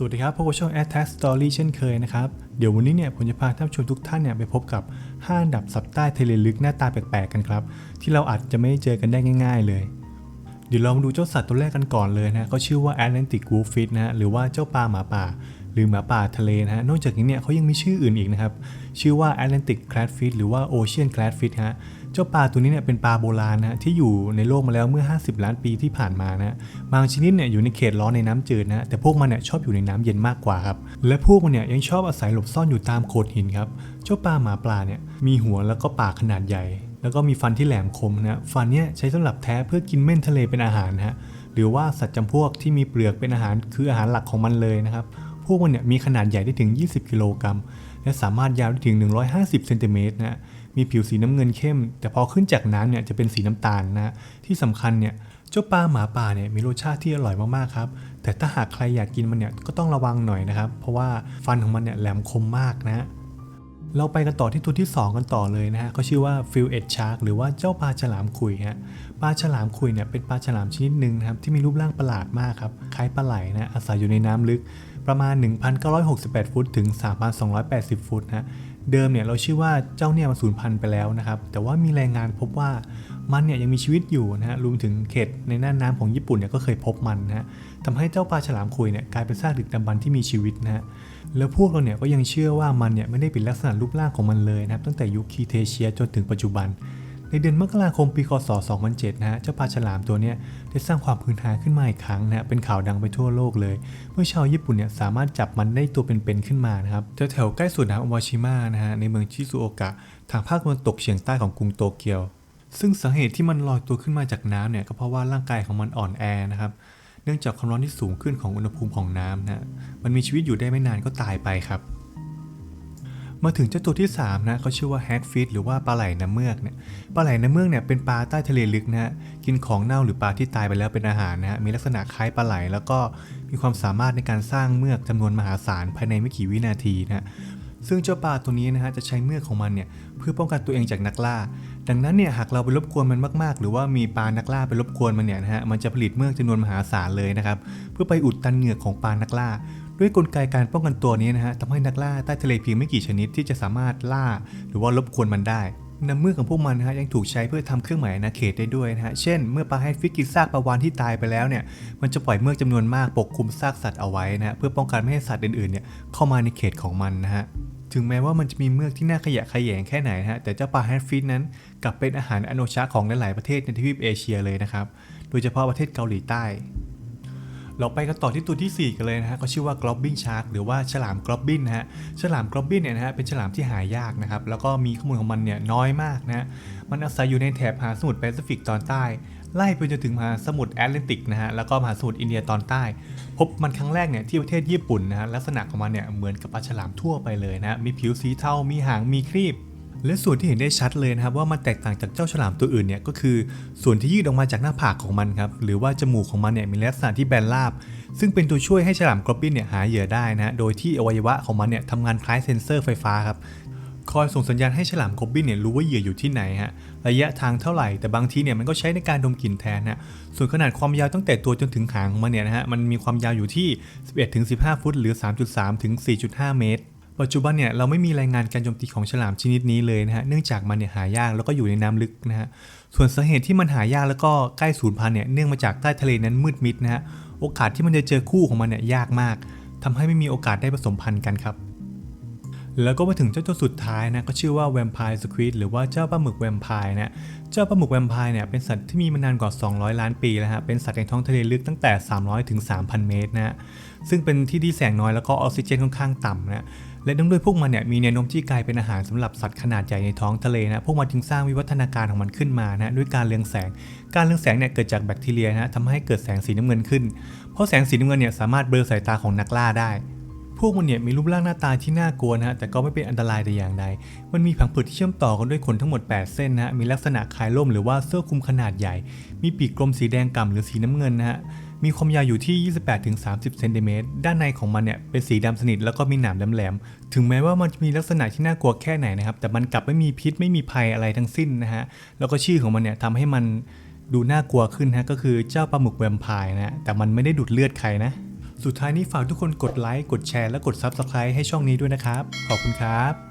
สวัสดีครับพบกับช่อง Attack Story เช่นเคยนะครับ เดี๋ยววันนี้เนี่ยผมจะพาท่านผู้ชมทุกท่านเนี่ยไปพบกับ 5 อันดับสัตว์ใต้ทะเลลึกหน้าตาแปลกๆกันครับ ที่เราอาจจะไม่เจอกันได้ง่ายๆเลย เดี๋ยวเรามาดูเจ้าสัตว์ตัวแรกกันก่อนเลยนะก็ชื่อว่า Atlantic Wolffish นะฮะหรือว่าเจ้าปลาหมาป่า หรือหมาป่าทะเลนะฮะนอกจากนี้เนี่ยเขายังมีชื่ออื่นอีกนะครับ ชื่อว่า Atlantic Cladfish หรือว่า Ocean Cladfish ฮะ จ้าปลาตัวนี้เนี่ยเป็นปลาโบราณนะฮะที่อยู่ในโลกมาแล้วเมื่อ 50 ล้านปีที่ผ่านมานะฮะบางชนิดเนี่ยอยู่ในเขตร้อนในน้ำจืดนะฮะแต่พวกมันเนี่ยชอบอยู่ในน้ำเย็นมากกว่าครับและพวกมันเนี่ยยังชอบอาศัยหลบซ่อนอยู่ตามโขดหินครับเจ้าปลาหมาปลาเนี่ยมีหัวแล้วก็ปากขนาดใหญ่ แล้วก็มีฟันที่แหลมคมนะฮะฟันเนี่ยใช้สำหรับแท้เพื่อกินเม่นทะเลเป็นอาหารนะฮะหรือว่าสัตว์จำพวกที่มีเปลือกเป็นอาหารคืออาหารหลักของมันเลยนะครับพวกมันเนี่ยมีขนาดใหญ่ได้ถึง 20 กิโลกรัมและสามารถยาวได้ถึง 150 เซนติเมตรนะ มีผิวสีน้ำเงินเข้ม แต่พอขึ้นจากน้ำเนี่ยจะเป็นสีน้ำตาลนะที่สำคัญเนี่ยเจ้าปลาหมาป่าเนี่ยมีรสชาติที่อร่อยมากๆครับแต่ถ้าหากใครอยากกินมันเนี่ยก็ต้องระวังหน่อยนะครับ เพราะว่าฟันของมันเนี่ยแหลมคมมากนะ เราไปกันต่อที่ตัวที่ 2 กันต่อเลยนะฮะเขาชื่อว่าฟิลเอ็ดชาร์กหรือว่าเจ้าปลาฉลามขุยฮะปลาฉลามขุยเนี่ยเป็นปลาฉลามชนิดหนึ่งนะครับที่มีรูปร่างประหลาดมากครับคล้ายปลาไหลนะอาศัยอยู่ในน้ำลึกประมาณ 1,968 ฟุตถึง 3,280 ฟุตนะฮะเดิมเนี่ยเราชื่อว่าเจ้าเนี่ยมันสูญพันธุ์ไปแล้วนะครับแต่ว่ามีรายงานพบว่ามันเนี่ยยังมีชีวิตอยู่นะฮะรวมถึงเขตในน่านน้ำของญี่ปุ่นเนี่ยก็เคยพบมันนะฮะทำให้เจ้าปลาฉลามขุยเนี่ยกลายเป็นซากดึกดำบรรที่มีชีวิตนะฮะ แล้วพวกเราเนี่ยก็ยังเชื่อว่ามันเนี่ยไม่ได้เป็นลักษณะรูปร่างของมันเลยนะครับตั้งแต่ยุคคีเทเชียจนถึงปัจจุบัน ในเดือนมกราคมปีคศ 2007 นะฮะเจ้าปลาฉลามตัวเนี้ยได้สร้างความพื้นฐานขึ้นมาอีกครั้งนะฮะเป็นข่าวดังไปทั่วโลกเลยเมื่อชาวญี่ปุ่นเนี่ยสามารถจับมันได้ตัวเป็นๆขึ้นมานะครับแถวๆใกล้สุดนะอวาชิมะนะฮะในเมืองชิซุโอกะทางภาคตะวันตกเฉียงใต้ของกรุงโตเกียวซึ่งสาเหตุที่มันลอยตัวขึ้นมาจากน้ำเนี่ยก็เพราะว่าร่างกายของมันอ่อนแอนะครับ นื่องจากความร้อนที่สูงขึ้นของอุณหภูมิของน้ำนะมันมีชีวิตอยู่ได้ไม่นานก็ตายไปครับ มาถึงเจ้าตัวที่3นะเขาชื่อว่าแฮกฟิชหรือว่าปลาไหลน้ำเมือกเนี่ยปลาไหลน้ำเมือกเนี่ยเป็นปลาใต้ทะเลลึกนะฮะกินของเน่าหรือปลาที่ตายไปแล้วเป็นอาหารนะฮะมีลักษณะคล้ายปลาไหล แล้วก็มีความสามารถในการสร้างเมือกจำนวนมหาศาลภายในไม่กี่วินาทีนะฮะซึ่งเจ้าปลาตัวนี้นะฮะจะใช้เมือกของมันเนี่ยเพื่อป้องกันตัวเองจากนักล่า ดังนั้นเนี่ยหากเราไปรบกวนมันมากๆ หรือว่ามีปลานักล่าไปรบกวนมันเนี่ยนะฮะมันจะผลิตเมือกจำนวนมหาศาลเลยนะครับเพื่อไปอุดตันเหงือกของปลานักล่า ด้วยกลไกการป้องกันตัวนี้นะฮะทำให้นักล่าใต้ทะเลเพียงไม่กี่ชนิดที่จะสามารถล่า หรือว่ารบกวนมันได้น้ำเมือกของพวกมันนะฮะยังถูกใช้เพื่อทำเครื่องหมายอาณาเขตได้ด้วยนะฮะ เช่น เมื่อปลาไฮฟิกกินซากปลาวาฬที่ตายไปแล้วเนี่ย มันจะปล่อยเมือกจำนวนมากปกคลุมซากสัตว์เอาไว้นะฮะเพื่อป้องกันไม่ให้สัตว์อื่นๆเนี่ยเข้ามาในเขตของมันนะฮะ ถึงแม้ว่ามันจะมีเมือกที่น่าขยะแขยงแค่ไหนฮะแต่เจ้าปลาแฮนฟิชนั้นกลับเป็นอาหารอนุชาของหลายๆประเทศในทวีปเอเชียเลยนะครับ โดยเฉพาะประเทศเกาหลีใต้ เราไปกันต่อที่ตัวที่ 4 กันเลยนะฮะก็ชื่อว่ากรอบบินชาร์กหรือว่าฉลามกรอบบินนะฮะฉลามกรอบบินเนี่ยนะฮะเป็นฉลามที่หายากนะครับแล้วก็มีข้อมูลของมันเนี่ยน้อยมากนะฮะมันอาศัยอยู่ในแถบมหาสมุทรแปซิฟิกตอนใต้ ไล่ไปจนถึงมหาสมุทรแอตแลนติกนะฮะแล้วก็มหาสมุทรอินเดียตอนใต้ พบมันครั้งแรกเนี่ยที่ประเทศญี่ปุ่นนะฮะลักษณะของมันเนี่ยเหมือนกับปลาฉลามทั่วไปเลยนะฮะมีผิวสีเทา มีหางมีครีบและส่วนที่เห็นได้ชัดเลยนะครับว่ามันแตกต่างจากเจ้าฉลามตัวอื่นเนี่ยก็คือส่วนที่ยืดออกมาจากหน้าผากของมันครับหรือว่าจมูกของมันเนี่ยมีลักษณะที่แบนราบ ซึ่งเป็นตัวช่วยให้ฉลามกรอบบินเนี่ยหาเหยื่อได้นะฮะโดยที่อวัยวะของมันเนี่ยทำงานคล้ายเซ็นเซอร์ไฟฟ้าครับ คอยส่งสัญญาณให้ฉลามกบบินเนี่ยรู้ว่าเหยื่ออยู่ที่ไหนฮะระยะทางเท่าไหร่แต่บางทีเนี่ยมันก็ใช้ในการดมกลิ่นแทนฮะส่วนขนาดความยาวตั้งแต่ตัวจนถึงหางของมันเนี่ยนะฮะมันมีความยาวอยู่ที่ 11-15 ฟุต หรือ 3.3 ถึง 4.5 เมตรปัจจุบันเนี่ยเราไม่มีรายงานการโจมตีของฉลามชนิดนี้เลยนะฮะเนื่องจากมันเนี่ยหายากแล้วก็อยู่ในน้ำลึกนะฮะส่วนสาเหตุที่มันหายากแล้วก็ใกล้สูญพันธุ์เนี่ยเนื่องมาจากใต้ทะเลนั้นมืดมิดนะฮะโอกาสที่มันจะเจอคู่ของมันเนี่ยยากมากทำให้ไม่มีโอกาสได้ผสมพันธุ์กันครับ แล้วก็มาถึงเจ้าตัวสุดท้ายนะก็ชื่อว่าแวมไพร์สควิดหรือว่าเจ้าปลาหมึกแวมไพร์นะเจ้าปลาหมึกแวมไพร์เนี่ยเป็นสัตว์ที่มีมานานกว่า 200 ล้านปีแล้วฮะเป็นสัตว์ในท้องทะเลลึกตั้งแต่ 300 ถึง 3,000 เมตรนะซึ่งเป็นที่ที่แสงน้อยแล้วก็ออกซิเจนค่อนข้างต่ำนะและด้วยพวกมันเนี่ยมีแนวโน้มที่กลายเป็นอาหารสำหรับสัตว์ขนาดใหญ่ในท้องทะเลนะพวกมันจึงสร้างวิวัฒนาการของมันขึ้นมานะด้วยการเรืองแสง การเรืองแสงเนี่ยเกิดจากแบคทีเรียนะทำให้เกิดแสงสีน้ำเงินขึ้น เพราะแสงสีน้ำเงินเนี่ยสามารถเบลอสายตาของนักล่าได้ พวกมันเนี่ยมีรูปร่างหน้าตาที่น่ากลัวนะฮะแต่ก็ไม่เป็นอันตรายแต่อย่างใด มันมีผังผืดที่เชื่อมต่อกันด้วยขนทั้งหมด 8 เส้นนะฮะมีลักษณะคล้ายล่มหรือว่าเสื้อคลุมขนาดใหญ่ มีปีกกลมสีแดงก่ำหรือสีน้ำเงินนะฮะมีความยาวอยู่ที่ 28-30 เซนติเมตร ด้านในของมันเนี่ยเป็นสีดำสนิทแล้วก็มีหนามแหลมๆ ถึงแม้ว่ามันจะมีลักษณะที่น่ากลัวแค่ไหนนะครับ แต่มันกลับไม่มีพิษไม่มีภัยอะไรทั้งสิ้นนะฮะ แล้วก็ชื่อของมันเนี่ยทำให้มันดูน่ากลัวขึ้นฮะ ก็คือเจ้าปลาหมึกแวมไพร์นะ แต่มันไม่ได้ดูดเลือดใครนะ สุดท้ายนี้ฝากทุกคนกดไลค์กดแชร์และกด Subscribe ให้ช่องนี้ด้วยนะครับ ขอบคุณครับ